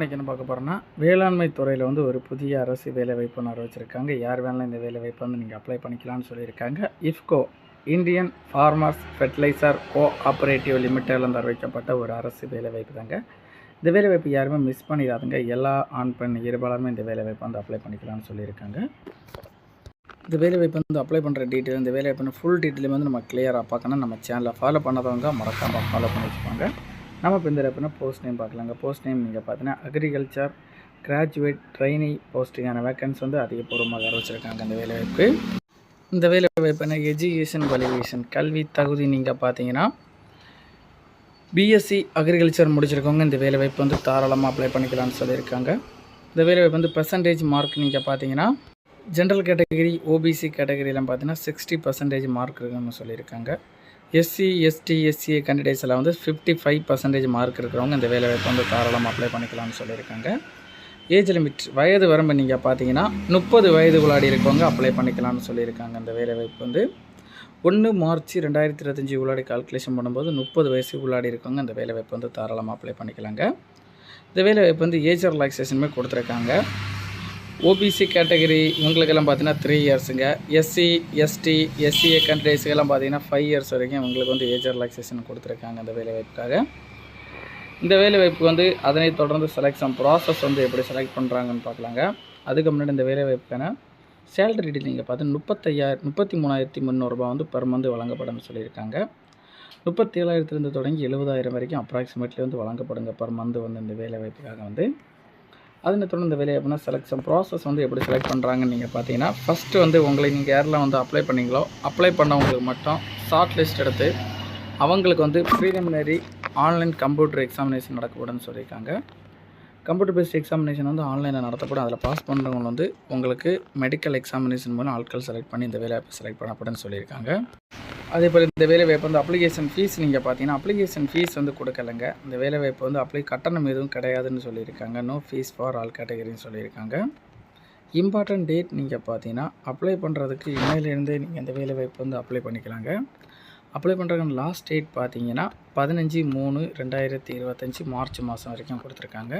இன்றைக்கி என்ன பார்க்க போகிறோன்னா வேளாண்மை துறையில் வந்து ஒரு புதிய அரசு வேலைவாய்ப்பு அறிவிச்சிருக்காங்க. யார் வேணாலும் இந்த வேலைவாய்ப்பு வந்து நீங்கள் அப்ளை பண்ணிக்கலாம்னு சொல்லியிருக்காங்க. IFFCO Indian farmers fertiliser cooperative லிமிட்டட்லேருந்து அறிவிக்கப்பட்ட ஒரு அரசு வேலைவாய்ப்பு தாங்க. இந்த வேலைவாய்ப்பு யாருமே மிஸ் பண்ணிடாதுங்க. எல்லா ஆண் பெண் இருபாலருமே இந்த வேலைவாய்ப்பு வந்து அப்ளை பண்ணிக்கலாம்னு சொல்லியிருக்காங்க. இந்த வேலைவாய்ப்பு வந்து அப்ளை பண்ணுற டீட்டெயில் இந்த வேலைவாய்ப்பு ஃபுல் டீட்டெயிலும் வந்து நம்ம கிளியராக பார்க்கணும். நம்ம சேனலை ஃபாலோ பண்ணதவங்க மறக்காமல் ஃபாலோ பண்ணி வச்சுப்பாங்க நம்ம இப்போ இந்த எப்படின்னா போஸ்ட் நேம் பார்க்கலாங்க. போஸ்ட் நேம் நீங்கள் பார்த்தீங்கன்னா அக்ரிகல்ச்சர் கிராஜுவேட் ட்ரைனி போஸ்ட்டுக்கான வேக்கன்ஸ் வந்து அதிகபூர்வமாக அறிவிச்சிருக்காங்க. இந்த வேலைவாய்ப்பு. இந்த வேலைவாய்ப்புனா எஜுகேஷன் குவாலிஃபிகேஷன் கல்வி தகுதி நீங்கள் பார்த்தீங்கன்னா பிஎஸ்சி அக்ரிகல்ச்சர் முடிச்சிருக்கவங்க இந்த வேலைவாய்ப்பு வந்து தாராளமாக அப்ளை பண்ணிக்கலாம்னு சொல்லியிருக்காங்க. இந்த வேலைவாய்ப்பு வந்து பெர்சன்டேஜ் மார்க் நீங்கள் பார்த்தீங்கன்னா ஜென்ரல் கேட்டகரி ஓபிசி கேட்டகரியில் பார்த்தீங்கன்னா சிக்ஸ்டி பர்சன்டேஜ் மார்க் இருக்குன்னு சொல்லியிருக்காங்க. எஸ்சி எஸ்டி எஸ்சிஏ கேண்டிடேட்ஸில் வந்து ஃபிஃப்டி ஃபைவ் பர்சன்டேஜ் மார்க் இருக்கிறவங்க இந்த வேலைவாய்ப்பு வந்து தாராளமாக அப்ளை பண்ணிக்கலாம்னு சொல்லியிருக்காங்க. ஏஜ் லிமிட் வயது வரம்பு நீங்கள் பார்த்தீங்கன்னா முப்பது வயதுக்குள்ளாடி இருக்கவங்க அப்ளை பண்ணிக்கலாம்னு சொல்லியிருக்காங்க இந்த வேலைவாய்ப்பு வந்து. ஒன்று மார்ச் ரெண்டாயிரத்தி இருபத்தஞ்சி உள்ளாடி கால்குலேஷன் பண்ணும்போது முப்பது வயசு உள்ளாடி இருக்கவங்க இந்த வேலைவாய்ப்பு வந்து தாராளமாக அப்ளை பண்ணிக்கலாங்க. இந்த வேலைவாய்ப்பு வந்து ஏஜ் ரிலாக்ஸேஷனுமே கொடுத்துருக்காங்க. ஓபிசி கேட்டகரி இவங்களுக்கெல்லாம் பார்த்தீங்கன்னா த்ரீ இயர்ஸுங்க எஸ்சி எஸ்டி எஸ்சிஏ கண்ட்ரிஸுக்கெல்லாம் பார்த்தீங்கன்னா ஃபைவ் இயர்ஸ் வரைக்கும் இவங்களுக்கு வந்து ஏஜ் ரிலாக்ஸேஷன் கொடுத்துருக்காங்க அந்த வேலைவாய்ப்புக்காக. இந்த வேலைவாய்ப்பு வந்து அதனை தொடர்ந்து செலெக்ஷன் ப்ராசஸ் வந்து எப்படி செலக்ட் பண்ணுறாங்கன்னு பார்க்கலாங்க. அதுக்கு முன்னாடி இந்த வேலைவாய்ப்புக்கான சேலரி டீட்டெயில் நீங்கள் பார்த்தீங்கன்னா முப்பத்தையாயிரம் முப்பத்தி மூணாயிரத்தி முந்நூறுரூபா வந்து பெர் மந்த் வழங்கப்படும்னு சொல்லியிருக்காங்க. முப்பத்தி ஏழாயிரத்துலேருந்து தொடங்கி எழுபதாயிரம் வரைக்கும் அப்ராக்சிமேட்லி வந்து வழங்கப்படுங்க பெர் மந்த் வந்து இந்த வேலைவாய்ப்புக்காக வந்து. அதனை தொடர்ந்து இந்த அப்படின்னா செலெக்ஷன் ப்ராசஸ் வந்து எப்படி செலக்ட் பண்ணுறாங்கன்னு நீங்கள் பார்த்தீங்கன்னா ஃபஸ்ட்டு வந்து உங்களை நீங்கள் யாரெல்லாம் வந்து அப்ளை பண்ணீங்களோ அப்ளை பண்ணவங்களுக்கு மட்டும் ஷார்ட் லிஸ்ட் எடுத்து அவங்களுக்கு வந்து ப்ரீலிமினரி ஆன்லைன் கம்ப்யூட்டர் எக்ஸாமினேஷன் நடக்கக்கூடாதுன்னு சொல்லியிருக்காங்க. கம்ப்யூட்டர் பேஸ்ட் எக்ஸாமினேஷன் வந்து ஆன்லைனில் நடத்தப்படும். அதில் பாஸ் பண்ணுறவங்க வந்து உங்களுக்கு மெடிக்கல் எக்ஸாமினேஷன் மூலம் ஆட்கள் செலக்ட் பண்ணி இந்த வேலை செலக்ட் பண்ணப்படும்னு சொல்லியிருக்காங்க. அதே போல் இந்த வேலைவாய்ப்பு வந்து அப்ளிகேஷன் ஃபீஸ் நீங்கள் பார்த்தீங்கன்னா அப்ளிகேஷன் ஃபீஸ் வந்து கொடுக்கலங்க. இந்த வேலைவாய்ப்பு வந்து அப்ளை கட்டணம் எதுவும் கிடையாதுன்னு சொல்லியிருக்காங்க. நோ ஃபீஸ் ஃபார் ஆல் கேட்டகரின்னு சொல்லியிருக்காங்க. இம்பார்ட்டன்ட் டேட் நீங்கள் பார்த்தீங்கன்னா அப்ளை பண்ணுறதுக்கு இணையிலேருந்தே நீங்கள் இந்த வேலைவாய்ப்பு வந்து அப்ளை பண்ணிக்கலாங்க. அப்ளை பண்ணுறதுக்கு லாஸ்ட் டேட் பார்த்தீங்கன்னா பதினஞ்சு மூணு ரெண்டாயிரத்தி இருபத்தஞ்சி மார்ச் மாதம் வரைக்கும் கொடுத்துருக்காங்க.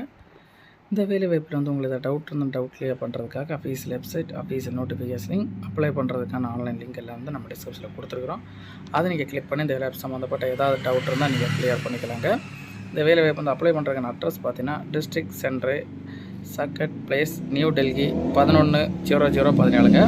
இந்த வேலை வாய்ப்பில் வந்து உங்களுக்கு டவுட் இருந்தால் டவுட் கிளியர் பண்ணுறதுக்காக office website office notification apply பண்ணுறதுக்கான ஆன்லைன் லிங்க் எல்லாம் வந்து நம்ம டிஸ்கிரிப்ஷனில் கொடுத்துருக்குறோம். அதை நீங்கள் கிளிக் பண்ணி இந்த வேலை சம்மந்தப்பட்ட ஏதாவது டவுட் இருந்தால் நீங்கள் கிளியர் பண்ணிக்கலாங்க. இந்த வேலை வாய்ப்பு வந்து அப்ளை பண்ணுறதுக்கான அட்ரஸ் பார்த்தீங்கன்னா district centre Saket place New Delhi பதினொன்று ஜீரோ ஜீரோ பதினேழுங்க